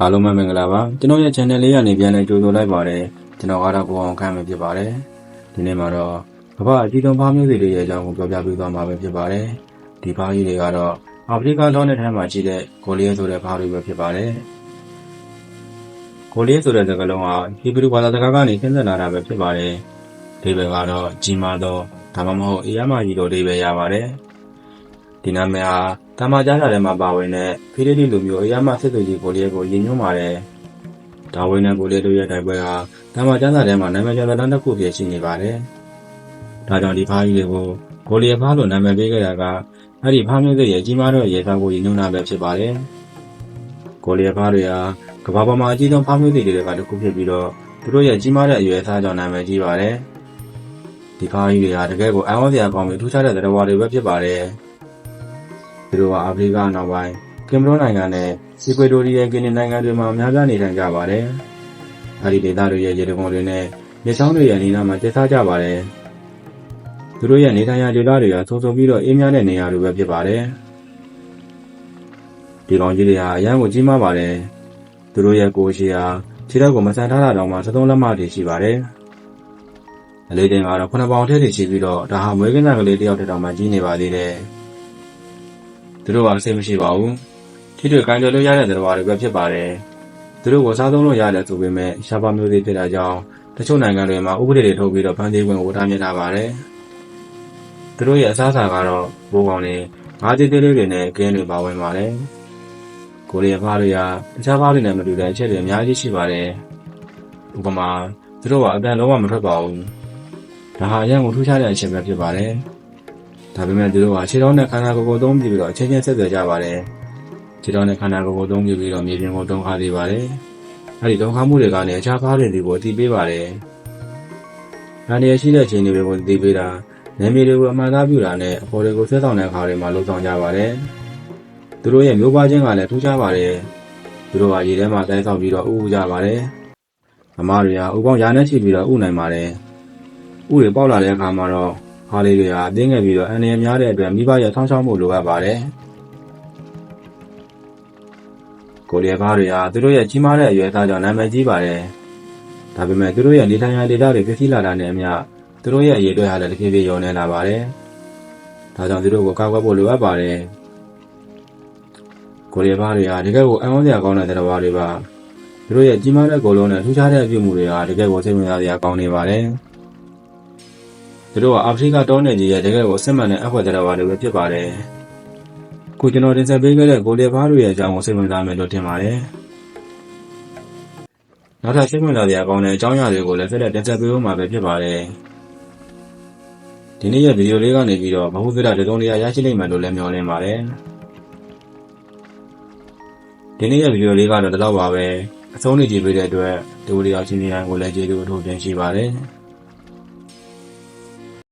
အားလုံးပဲမင်္ဂလာပါကျွန်တော်ရဲ့ channel လေးကနေပြန်လည်ကြိုဆိုလိုက်ပါတယ်ကျွန်တော်ကတော့ကိုအောင်ခန့်ပဲဖြစ်ပါတယ်ဒီနေ့မှာတော့ကမ္ဘာအကြီးဆုံးဖားမျိုးတွေရဲ့အကြောင်းကိုပြောပြပေးသွားမှာပဲဖြစ်ပါတယ်ဒီဖားကြီးတွေကတော့အာဖရိကလောနယ်ထဲမှာရှိတဲ့ဂိုလီယက်ဆိုတဲ့ဖားတွေပဲဖြစ်ပါတယ်ဂိုလီယက်ဆိုတဲ့စကားလုံးဟာဟီဘရူဘာသာစကားကနေဆင်းသက်လာတာပဲဖြစ်ပါတယ်ဒီဘက်ကတော့ကြီးမားသောဒါမှမဟုတ်အေးရမကြီးတို့တွေပဲရပါတယ် ဒီနာမည်ဟာတမန်ကျမ်းစာထဲမှာပါဝင်တဲ့ဖိလိတိလူမျိုးအေးရမစစ်သူကြီးဂိုလီယက်ကိုရည်ညွှန်းပါတယ်ဒါဝင်တဲ့ဂိုလီယက်တို့ရဲ့တိုက်ပွဲဟာတမန်ကျမ်းစာထဲမှာနာမည်ကျော်တဲ့လမ်းတစ်ခုဖြစ်ရှိနေပါတယ်ဒါကြောင့်ဒီဖားကြီးတွေကိုဂိုလီယက်ဖားလို့နာမည်ပေးခဲ့တာကအဲ့ဒီဖားမျိုးတွေရဲ့ကြီးမားတဲ့ရေသားကိုရည်ညွှန်းတာပဲဖြစ်ပါတယ်ဂိုလီယက်ဖားတွေဟာကမ္ဘာပေါ်မှာအကြီးဆုံးဖားမျိုးတွေကတစ်ခုဖြစ်ပြီးတော့သူတို့ရဲ့ကြီးမားတဲ့အရွယ်အစားကြောင့်နာမည်ကြီးပါတယ်ဒီဖားကြီးတွေဟာတကယ်ကိုအံ့ဩစရာကောင်းပြီးထူးခြားတဲ့သတ္တဝါတွေပဲဖြစ်ပါတယ် သူတို့ဟာအာဖရိကနောက်ပိုင်းကင်မရွန်နိုင်ငံနဲ့စီကွေဒိုရီယန်ဂီနီနိုင်ငံတွေမှာအများပြားနေထိုင်ကြပါတယ်အဲဒီဒေသတွေရဲ့ရေတံခွန်တွေနဲ့မြေချောင်းတွေရဲ့နေရာမှာတည်ထားကြပါတယ်သူတို့ရဲ့နေထိုင်ရာဒေသတွေကဆုံဆုံပြီးတော့အေးမြတဲ့နေရာတွေပဲဖြစ်ပါတယ်ဒီကောင်ကြီးတွေဟာအရန်ကိုကြီးမားပါတယ်သူတို့ရဲ့ကိုယ်ရှိဟာခြေထောက်ကိုမဆန်ထားတာတောင်မှသုံးလက်မတွေရှိပါတယ်။အလေးတင်ကတော့9ပေါင်ထဲတွေရှိပြီးတော့ဒါဟာမွေးကင်းသားကလေးတယောက်တစ်တောင်မှကြီးနေပါသေးတယ်။ သူတို့ကစိတ်မရှိပါဘူး။ထိတွေ့ကိုင်းကြလို့ရတဲ့သတ္တဝါတွေပဲဖြစ်ပါတယ်။သူတို့ကိုစားသုံးလို့ရတယ်ဆိုပေမဲ့ရှားပါမျိုးတွေဖြစ်တာကြောင့်တချို့နိုင်ငံတွေမှာဥပဒေတွေထုတ်ပြီးတော့ဖန်တီးခွင့်ကိုတားမြစ်ထားပါတယ်။သူတို့ရဲ့အစားအစာကတော့ဘိုးကောင်တွေငါးသေးသေးလေးတွေနဲ့ကင်းတွေပါဝင်ပါတယ်။ကိုရီးယားဘားတွေကတခြားဘားတွေနဲ့မတူတဲ့အချက်တွေအများကြီးရှိပါတယ်။ဥပမာသူတို့ကအတန်လုံးဝမထွက်ပါဘူး။ဒါဟာအရင်ကထူးခြားတဲ့အချက်ပဲဖြစ်ပါတယ်။ ဒါပေမဲ့သူတို့ကခြေထောက်နဲ့ခန္ဓာကိုယ်ကိုသုံးပြီးတော့အချင်းချင်းဆက်သွယ်ကြပါတယ်။ခြေထောက်နဲ့ခန္ဓာကိုယ်ကိုသုံးပြီးပြီးတော့မြေပြင်ကိုသုံးခါသေးပါတယ်။အဲဒီသုံးခါမှုတွေကနေအခြားဘားတွေတွေကိုအတိပေးပါတယ်။နာနေရရှိတဲ့ခြေနေတွေကိုအတိပေးတာနေမြေတွေကိုအမှန်သားပြုတာနဲ့အပေါ်တွေကိုဆွဲဆောင်တဲ့အခါတွေမှာလုံဆောင်ကြပါတယ်။သူတို့ရဲ့မျိုးပွားခြင်းကလည်းထူးခြားပါတယ်။သူတို့ကရေထဲမှာတိုင်းဆောင်ပြီးတော့ဥဥကြပါတယ်။မမတွေကဥပေါင်းရာနဲ့ရှိပြီးတော့ဥနိုင်ပါတယ်။ဥတွေပေါက်လာတဲ့အခါမှာတော့ ဟားလေးတွေဟာအသေးငယ်ပြီးတော့အန္တရာယ်များတဲ့အတွက်မိဘရဲ့ဆောင်းရှောက်မှုလိုအပ်ပါတယ်။ကိုလီယာဘားတွေဟာသူတို့ရဲ့ကြီးမားတဲ့အရွယ်အစားကြောင့်နာမည်ကြီးပါတယ်။ဒါပေမဲ့သူတို့ရဲ့နေထိုင်ရာဒေသတွေပြည့်စည်လာတာနဲ့အမျှသူတို့ရဲ့အရေးအတွက်ဟာလည်းတစ်ဖြည်းဖြည်းလျော့နေလာပါတယ်။ဒါကြောင့်သူတို့ကိုကောက်ကွက်ဖို့လိုအပ်ပါတယ်။ကိုရီးယားဘားတွေဟာတကယ်ကိုအံ့ဩစရာကောင်းတဲ့သတ္တဝါတွေပါသူတို့ရဲ့ကြီးမားတဲ့ကိုယ်လုံးနဲ့ထူးခြားတဲ့အပြုအမူတွေဟာတကယ်ကိုစိတ်ဝင်စားစရာကောင်းနေပါတယ် သူတို့ကအာဖရိကတောနယ်ကြီးရဲ့တကယ်ကိုစစ်မှန်တဲ့အဖွယ်သတ္တဝါတွေပဲဖြစ်ပါတယ်ခုကျွန်တော်တင်ဆက်ပေးခဲ့တဲ့ကိုရီးယားဘားတွေရဲ့အကြောင်းကိုစိတ်ဝင်စားမယ်လို့ထင်ပါတယ်နောက်ထပ်စိတ်ဝင်စားစရာကောင်းတဲ့အကြောင်းအရာတွေကိုလည်းဆက်လက်တင်ဆက်ပေးဖို့မှာပဲဖြစ်ပါတယ်ဒီနေ့ရဲ့ဗီဒီယိုလေးကနေပြီးတော့မဟုတ်သေးတာတုံးလေးရရှိလိမ့်မယ်လို့လည်းမျှော်လင့်ပါတယ်ဒီနေ့ရဲ့ဗီဒီယိုလေးကတော့ဒီလောက်ပါပဲအဆုံးနေကြည့်ပေးတဲ့အတွက်ဒီဗီဒီယိုချင်းချင်းကိုလည်းကျေးဇူးအထူးတင်ရှိပါတယ်